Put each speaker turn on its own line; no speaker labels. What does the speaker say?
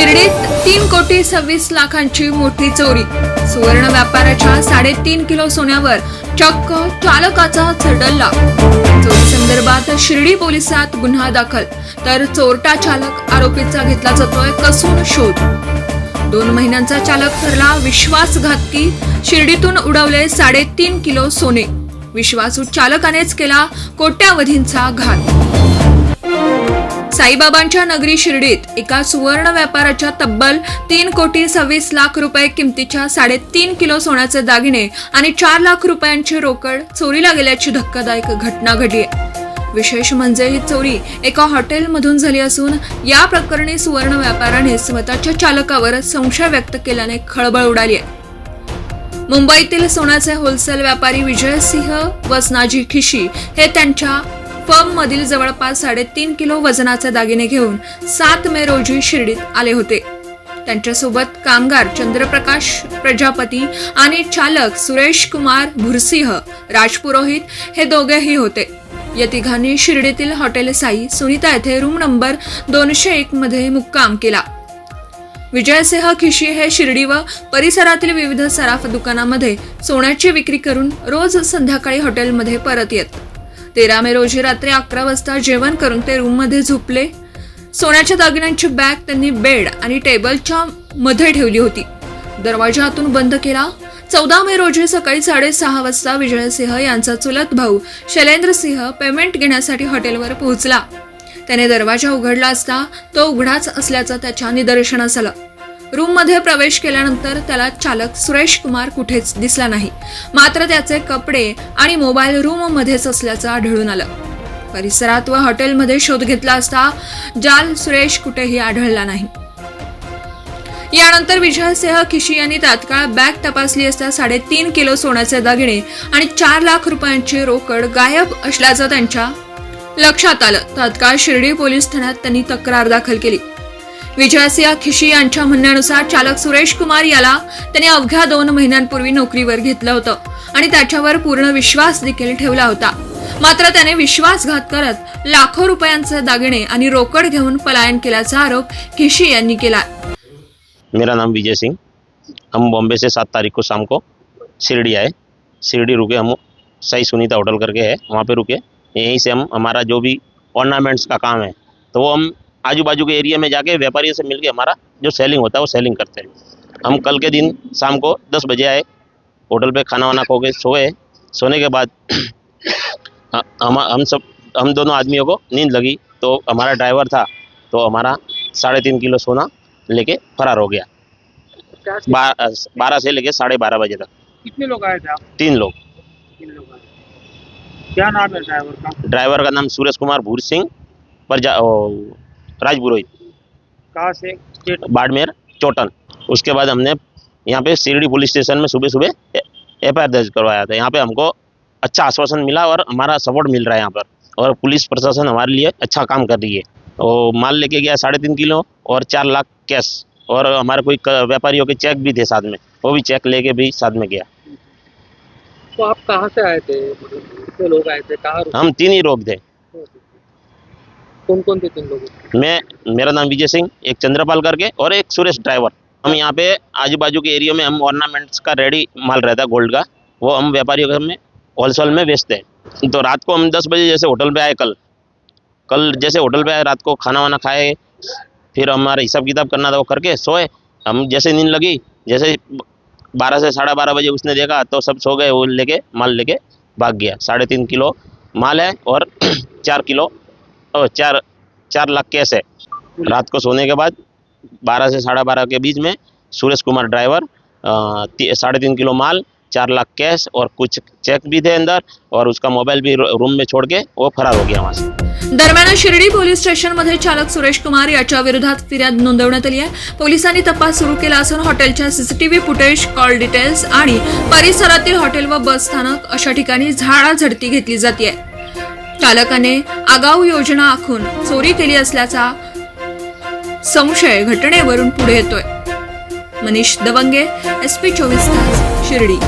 शिर्डीत तीन कोटी सव्वीस लाखांची मोठी चोरी. सुवर्ण व्यापाराच्या साडेतीन किलो सोन्यावर चक्क चालकाचा चढल्ला. चोरी संदर्भात शिर्डी पोलिसात गुन्हा दाखल. तर चोरटा चालक आरोपीचा घेतला जातोय कसून शोध. दोन महिन्यांचा चालक ठरला विश्वासघातकी शिर्डीतून उडवले साडेतीन किलो सोने. विश्वासू चालकानेच केला कोट्यावधींचा घात साईबाबांच्या नगरी शिर्डीत एका सुवर्ण व्यापाराच्या तब्बल तीन कोटी सव्वीस लाख रुपये किमतीच्या साडेतीन किलो सोन्याचे दागिने आणि चार लाख रुपयांची रोकड चोरीला गेल्याची धक्कादायक घटना घडली. विशेष म्हणजे ही चोरी एका हॉटेलमधून झाली असून या प्रकरणी सुवर्ण व्यापाराने स्वतःच्या चालकावर संशय व्यक्त केल्याने खळबळ उडाली आहे. मुंबईतील सोन्याचे होलसेल व्यापारी विजयसिंह वसनाजी खिशी हे त्यांच्या फर्म मधील जवळपास साडेतीन किलो वजनाचे दागिने घेऊन सात मे रोजी शिर्डीत आले होते. त्यांच्यासोबत कामगार चंद्रप्रकाश प्रजापती आणि चालक सुरेश कुमार भुरसिंह राजपुरोहित हे दोघेही होते. या तिघांनी शिर्डीतील हॉटेल साई सुनीता येथे रूम नंबर दोनशे एक मध्ये मुक्काम केला. विजयसिंह खिशी हे शिर्डी व परिसरातील विविध सराफ दुकानामध्ये सोन्याची विक्री करून रोज संध्याकाळी हॉटेलमध्ये परत येत. तेरा मे रोजी रात्री अकरा वाजता जेवण करून ते रूममध्ये झोपले. सोन्याच्या दागिन्यांची बॅग त्यांनी बेड आणि टेबलच्या मध्ये ठेवली होती. दरवाजा हातून बंद केला. चौदा मे रोजी सकाळी साडेसहा वाजता विजयसिंह यांचा चुलत भाऊ शैलेंद्र सिंह पेमेंट घेण्यासाठी हॉटेलवर पोहोचला. त्याने दरवाजा उघडला असता तो उघडाच असल्याचं त्याच्या निदर्शनास आलं. रूममध्ये प्रवेश केल्यानंतर त्याला चालक सुरेश कुमार कुठेच दिसला नाही. मात्र त्याचे कपडे आणि मोबाईल रूममध्येच असल्याचं आढळून आलं. परिसरात व हॉटेलमध्ये शोध घेतला असता जाल सुरेश कुठेही आढळला नाही. यानंतर विजयसिंह खिशी यांनी तात्काळ बॅग तपासली असता साडेतीन किलो सोन्याचे दागिने आणि चार लाख रुपयांची रोकड गायब असल्याचं त्यांच्या लक्षात आलं. तात्काळ शिर्डी पोलीस ठाण्यात त्यांनी तक्रार दाखल केली. विजयसिंह खिशी यांच्या म्हणण्यानुसार चालक सुरेश कुमार याला त्यांनी अवघ्या दोन महिन्यांपूर्वी नोकरीवर घेतलं होतं आणि त्याच्यावर पूर्ण विश्वास देखील ठेवला होता. मात्र त्याने विश्वासघात करत लाखो रुपयांचे दागिने आणि रोकड घेऊन पलायन केल्याचा आरोप खिशी यांनी केला
मेरा नाम विजय सिंह. हम बॉम्बे से सात तारीख को शाम को शिरडी आए. शिरडी रुके हम सही सुनीता होटल करके है वहाँ पे रुके. यहीं से हम हमारा जो भी ऑर्नामेंट्स का काम है तो वो हम आजू बाजू के एरिया में जाके व्यापारियों से मिलके हमारा जो सेलिंग होता है वो सेलिंग करते हैं। हम कल के दिन शाम को दस बजे आए होटल पे खाना वाना खो के सोए। सोने के बाद हम हम सब हम दोनों आदमियों को नींद लगी तो हमारा ड्राइवर था तो हमारा साढ़े तीन किलो सोना लेके फरार हो गया। बा- बारह से लेके साढ़े बारह बजे तक।
कितने लोग आए थे आप?
तीन लोग।
तीन लोग आए क्या नाम है ड्राइवर का?
ड्राइवर का नाम सुरेश कुमार भूर सिंह प्रजा ओ, राजपुरोहित
कहाँ से?
बाड़मेर चोटन। उसके बाद हमने यहाँ पे शिरडी पुलिस स्टेशन में सुबह सुबह एफ़ आई दर्ज करवाया था। यहाँ पे हमको अच्छा आश्वासन मिला और हमारा सपोर्ट मिल रहा है यहाँ पर। और पुलिस प्रशासन हमारे लिए अच्छा काम कर रही है। और माल लेके गया साढ़े तीन किलो और चार लाख कैश। और हमारे कोई व्यापारियों के चेक भी थे साथ में। वो भी चेक लेके भी साथ में गया।
तो आप कहाँ से आए थे? मतलब लोग आए थे। कहाँ
हम तीन ही लोग थे?
कौन कौन थे तीन लोग?
मैं, मेरा नाम विजय सिंह, एक चंद्रपाल करके और एक सुरेश ड्राइवर। हम यहाँ पे आजू बाजू के एरिया में हम ऑर्नामेंट्स का रेडी माल रहता है गोल्ड का। वो हम व्यापारियों के में होलसेल में बेचते हैं। तो रात को हम दस बजे जैसे होटल पे आए कल कल जैसे होटल पे आए, रात को खाना वाना खाए, फिर हमारा हिसाब किताब करना था वो करके सोए। हम जैसे नींद लगी, जैसे बारह से साढ़े बारह बजे उसने देखा तो सब सो गए, वो लेके, माल लेके भाग गया। साढ़े तीन किलो माल है और चार किलो और चार चार लाख कैश है। रात को सोने के बाद बारह से साढ़े बारह के बीच में सुरेश कुमार ड्राइवर साढ़े तीन किलो माल चार लाख कैश और कुछ चेक भी थे अंदर और उसका मोबाइल भी रूम में छोड़ के वो फरार हो गया वहां से।
दरम्यान शिर्डी पोलीस स्टेशनमध्ये चालक सुरेश कुमार याच्या विरोधात फिर्याद नोंदवण्यात आली आहे. पोलिसांनी तपास सुरू केला असून हॉटेलच्या सीसीटीव्ही फुटेज कॉल डिटेल्स आणि परिसरातील हॉटेल व बस स्थानक अशा ठिकाणी झाडाझडती घेतली जाते. चालकाने आगाऊ योजना आखून चोरी केली असल्याचा संशय घटनेवरून पुढे येतोय. मनीष दवंगे एस पी चोवीस तास शिर्डी.